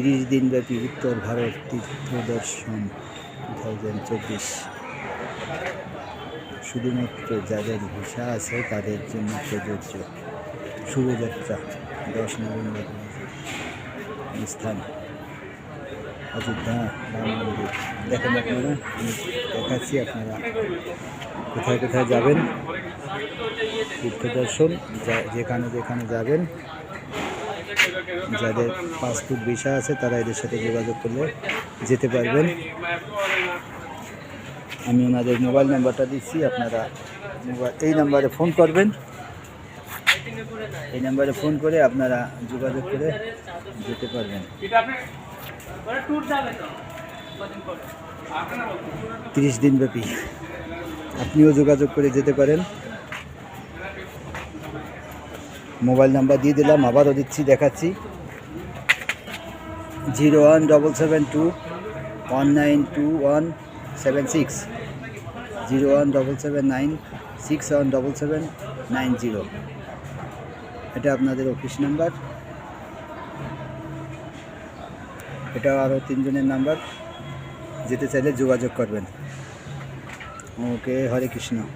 তিরিশ দিনব্যাপী উত্তর ভারত তীর্থ দর্শন টু থাউজেন্ড চব্বিশ। শুধুমাত্র যাদের ভিসা আছে তাদের জন্য প্রযোজ্য। শুভযাত্রা, দশ নভেম্বর স্থান। অযোধ্যা, রাম মন্দির। দেখেন আপনারা আমি দেখাচ্ছি, আপনারা কোথায় কোথায় যাবেন? তীর্থ দর্শন যেখানে যেখানে যাবেন। যাদের পাসপোর্ট ভিসা আছে, তারা এদের সাথে যোগাযোগ করলে যেতে পারবেন। আমি ওনাদের মোবাইল নাম্বারটা দিচ্ছি, আপনারা এই নাম্বারে ফোন করবেন। এই নাম্বারে ফোন করে আপনারা যোগাযোগ করে যেতে পারবেন। তিরিশ দিন ব্যাপী। আপনিও যোগাযোগ করে যেতে পারেন। মোবাইল নাম্বার দিয়ে দিলাম, আবারও দিচ্ছি, দেখাচ্ছি। Zero one double seven two one nine two one seven six. Zero one double seven nine six one double seven nine zero. এটা আপনাদের অফিস নাম্বার। এটা আরও তিনজনের নাম্বার। যেতে চাইলে যোগাযোগ করবেন। ওকে, হরে কৃষ্ণ।